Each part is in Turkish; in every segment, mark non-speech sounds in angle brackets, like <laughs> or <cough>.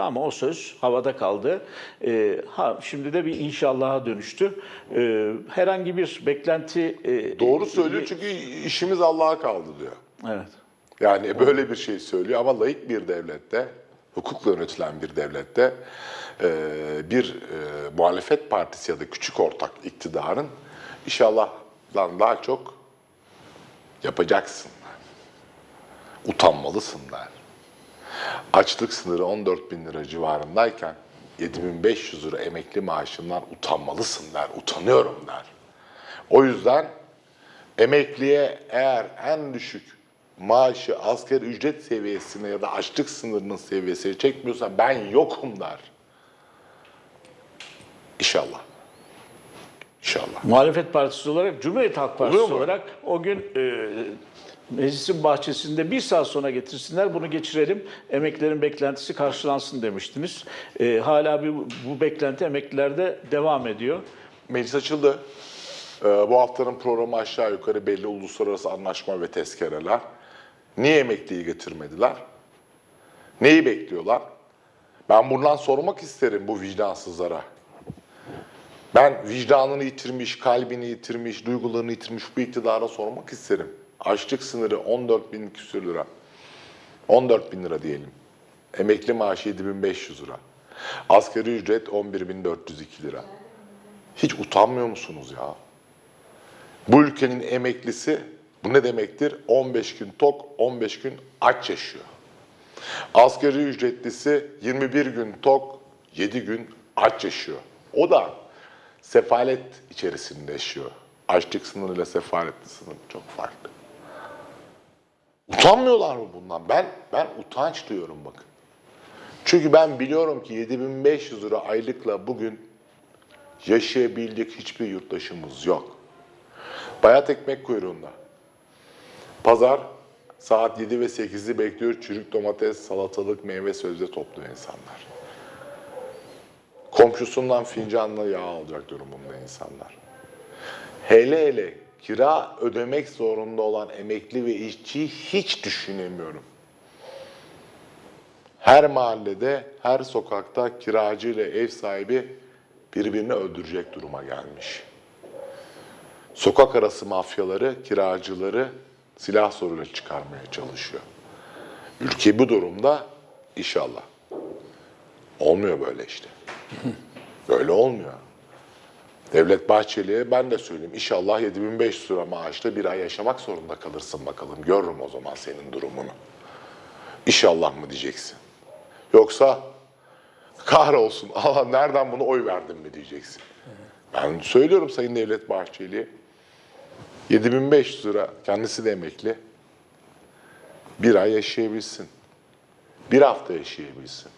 ama o söz havada kaldı. Ee, ha şimdi de bir inşallaha dönüştü. Ee, herhangi bir beklenti e, Doğru söylüyor çünkü işimiz Allah'a kaldı diyor. Evet. Yani böyle bir şey söylüyor ama layık bir devlette, hukukla yönetilen bir devlette e, bir e, muhalefet partisi ya da küçük ortak iktidarın inşallahdan daha çok yapacaksın. Utanmalısın der. Açlık sınırı 14 bin lira civarındayken 7500 lira emekli maaşından utanmalısın der, utanıyorum der. O yüzden emekliye eğer en düşük maaşı asgari ücret seviyesine ya da açlık sınırının seviyesine çekmiyorsa ben yokum der. İnşallah. İnşallah. Muhalefet partisi olarak, Cumhuriyet Halk Partisi olarak o gün e, meclisin bahçesinde bir saat sonra getirsinler bunu geçirelim. Emeklilerin beklentisi karşılansın demiştiniz. E, hala bir, bu beklenti emeklilerde devam ediyor. Meclis açıldı. Ee, bu haftanın programı aşağı yukarı belli uluslararası anlaşma ve tezkereler. Niye emekliyi getirmediler? Neyi bekliyorlar? Ben buradan sormak isterim bu vicdansızlara. Ben vicdanını yitirmiş, kalbini yitirmiş, duygularını yitirmiş bu iktidara sormak isterim. Açlık sınırı 14 bin küsür lira. 14 bin lira diyelim. Emekli maaşı 7500 lira. Asgari ücret 11.402 lira. Hiç utanmıyor musunuz ya? Bu ülkenin emeklisi bu ne demektir? 15 gün tok, 15 gün aç yaşıyor. Asgari ücretlisi 21 gün tok, 7 gün aç yaşıyor. O da sefalet içerisinde yaşıyor. Açlık sınırıyla sefaletli sınır çok farklı. Utanmıyorlar mı bundan? Ben ben utanç duyuyorum bakın. Çünkü ben biliyorum ki 7500 lira aylıkla bugün yaşayabilecek hiçbir yurttaşımız yok. Bayat ekmek kuyruğunda. Pazar saat 7 ve 8'i bekliyor. Çürük domates, salatalık, meyve sebze topluyor insanlar. Komşusundan fincanla yağ alacak durumunda insanlar. Hele hele kira ödemek zorunda olan emekli ve işçiyi hiç düşünemiyorum. Her mahallede, her sokakta kiracı ile ev sahibi birbirini öldürecek duruma gelmiş. Sokak arası mafyaları kiracıları silah soruyla çıkarmaya çalışıyor. Ülke bu durumda inşallah. Olmuyor böyle işte. <laughs> Böyle olmuyor. Devlet Bahçeli'ye ben de söyleyeyim. İnşallah 7500 lira maaşla bir ay yaşamak zorunda kalırsın bakalım. Görürüm o zaman senin durumunu. İnşallah mı diyeceksin. Yoksa kahrolsun <laughs> Allah nereden bunu oy verdin mi diyeceksin. Ben söylüyorum Sayın Devlet Bahçeli 7500 lira kendisi de emekli. Bir ay yaşayabilsin. Bir hafta yaşayabilsin.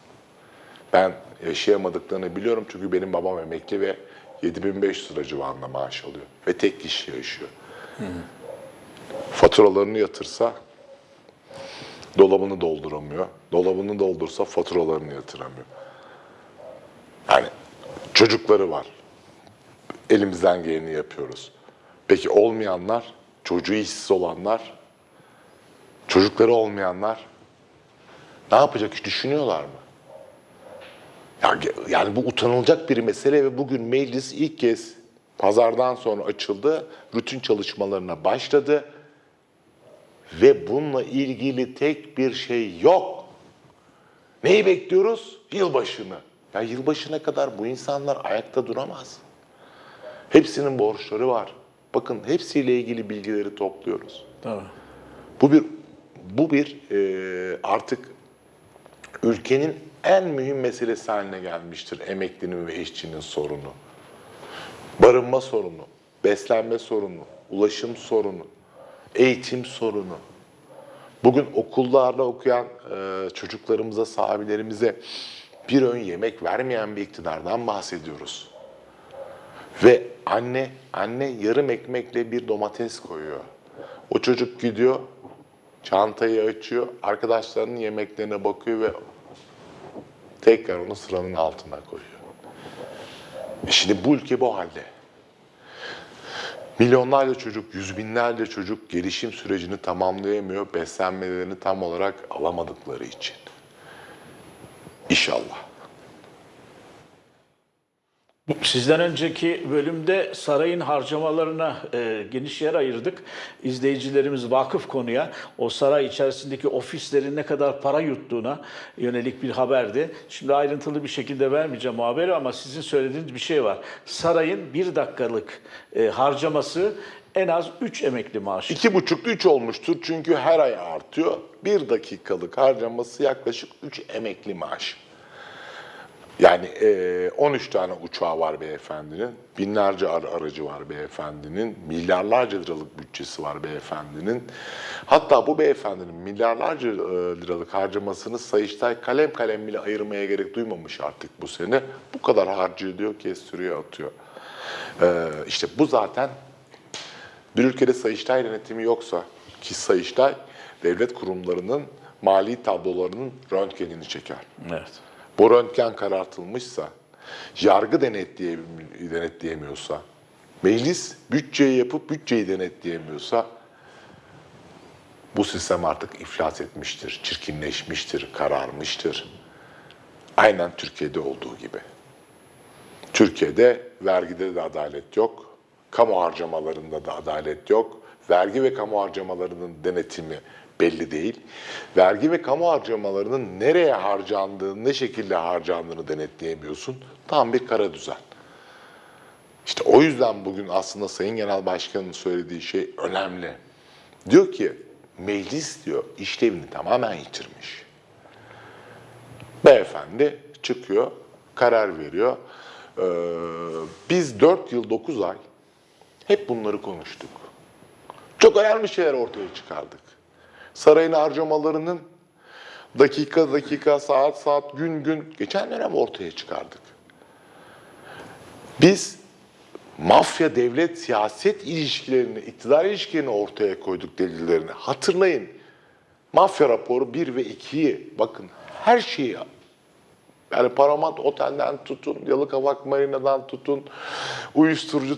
Ben yaşayamadıklarını biliyorum çünkü benim babam emekli ve 7500 lira civarında maaş alıyor. Ve tek kişi yaşıyor. Faturalarını yatırsa dolabını dolduramıyor. Dolabını doldursa faturalarını yatıramıyor. Yani çocukları var. Elimizden geleni yapıyoruz. Peki olmayanlar, çocuğu işsiz olanlar, çocukları olmayanlar ne yapacak hiç düşünüyorlar mı? Ya, yani bu utanılacak bir mesele ve bugün meclis ilk kez pazardan sonra açıldı, rutin çalışmalarına başladı ve bununla ilgili tek bir şey yok. Neyi bekliyoruz? Yılbaşını. Ya yılbaşına kadar bu insanlar ayakta duramaz. Hepsinin borçları var. Bakın hepsiyle ilgili bilgileri topluyoruz. Tabii. Bu bir bu bir e, artık ülkenin en mühim meselesi haline gelmiştir emeklinin ve işçinin sorunu. Barınma sorunu, beslenme sorunu, ulaşım sorunu, eğitim sorunu. Bugün okullarda okuyan e, çocuklarımıza, sahabilerimize bir öğün yemek vermeyen bir iktidardan bahsediyoruz. Ve anne, anne yarım ekmekle bir domates koyuyor. O çocuk gidiyor, çantayı açıyor, arkadaşlarının yemeklerine bakıyor ve tekrar onu sıranın altına koyuyor. E Şimdi bu ülke bu halde. Milyonlarca çocuk, yüz binlerce çocuk gelişim sürecini tamamlayamıyor beslenmelerini tam olarak alamadıkları için. İnşallah. Sizden önceki bölümde sarayın harcamalarına e, geniş yer ayırdık. İzleyicilerimiz vakıf konuya, o saray içerisindeki ofislerin ne kadar para yuttuğuna yönelik bir haberdi. Şimdi ayrıntılı bir şekilde vermeyeceğim o haberi ama sizin söylediğiniz bir şey var. Sarayın bir dakikalık e, harcaması en az 3 emekli maaşı. İki buçuklu üç olmuştur çünkü her ay artıyor. Bir dakikalık harcaması yaklaşık üç emekli maaş. Yani eee, 13 tane uçağı var beyefendinin, binlerce ar- aracı var beyefendinin, milyarlarca liralık bütçesi var beyefendinin. Hatta bu beyefendinin milyarlarca e, liralık harcamasını Sayıştay kalem kalem bile ayırmaya gerek duymamış artık bu sene. Bu kadar harcıyor diyor, kestiriyor, atıyor. Eee işte bu zaten bir ülkede Sayıştay denetimi yoksa ki Sayıştay devlet kurumlarının mali tablolarının röntgenini çeker. Evet. Bu röntgen karartılmışsa, yargı denetleye, denetleyemiyorsa, meclis bütçeyi yapıp bütçeyi denetleyemiyorsa bu sistem artık iflas etmiştir, çirkinleşmiştir, kararmıştır. Aynen Türkiye'de olduğu gibi. Türkiye'de vergide de adalet yok, kamu harcamalarında da adalet yok. Vergi ve kamu harcamalarının denetimi belli değil. Vergi ve kamu harcamalarının nereye harcandığını, ne şekilde harcandığını denetleyemiyorsun. Tam bir kara düzen. İşte o yüzden bugün aslında Sayın Genel Başkan'ın söylediği şey önemli. Diyor ki meclis diyor işlevini tamamen yitirmiş. Beyefendi çıkıyor, karar veriyor. Ee, biz 4 yıl 9 ay hep bunları konuştuk. Çok önemli şeyler ortaya çıkardık. Sarayın harcamalarının dakika dakika, saat saat, gün gün geçen dönem ortaya çıkardık. Biz mafya devlet siyaset ilişkilerini, iktidar ilişkilerini ortaya koyduk delillerini. Hatırlayın. Mafya raporu 1 ve 2'yi bakın her şeyi yani Paramount Otel'den tutun, Yalıkavak Marina'dan tutun, uyuşturucu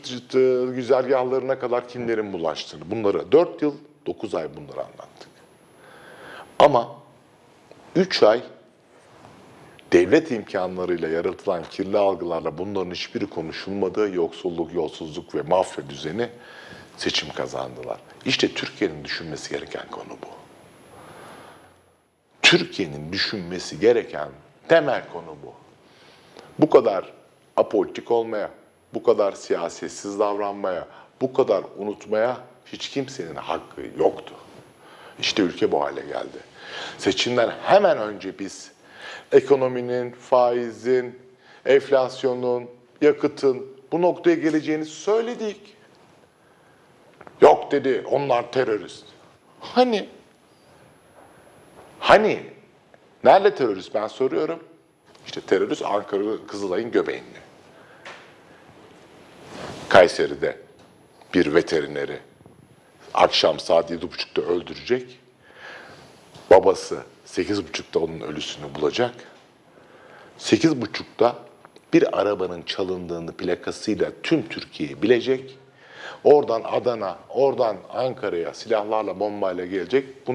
güzergahlarına kadar kimlerin bulaştığını. Bunları 4 yıl 9 ay bunları anlattık. Ama 3 ay devlet imkanlarıyla yaratılan kirli algılarla bunların hiçbiri konuşulmadı. Yoksulluk, yolsuzluk ve mafya düzeni seçim kazandılar. İşte Türkiye'nin düşünmesi gereken konu bu. Türkiye'nin düşünmesi gereken temel konu bu. Bu kadar apolitik olmaya, bu kadar siyasetsiz davranmaya, bu kadar unutmaya hiç kimsenin hakkı yoktu. İşte ülke bu hale geldi. Seçimden hemen önce biz ekonominin, faizin, enflasyonun, yakıtın bu noktaya geleceğini söyledik. Yok dedi, onlar terörist. Hani Hani? Nerede terörist ben soruyorum. İşte terörist Ankara Kızılay'ın göbeğinde. Kayseri'de bir veterineri akşam saat yedi buçukta öldürecek. Babası sekiz buçukta onun ölüsünü bulacak. Sekiz buçukta bir arabanın çalındığını plakasıyla tüm Türkiye bilecek. Oradan Adana, oradan Ankara'ya silahlarla, bombayla gelecek. Bunu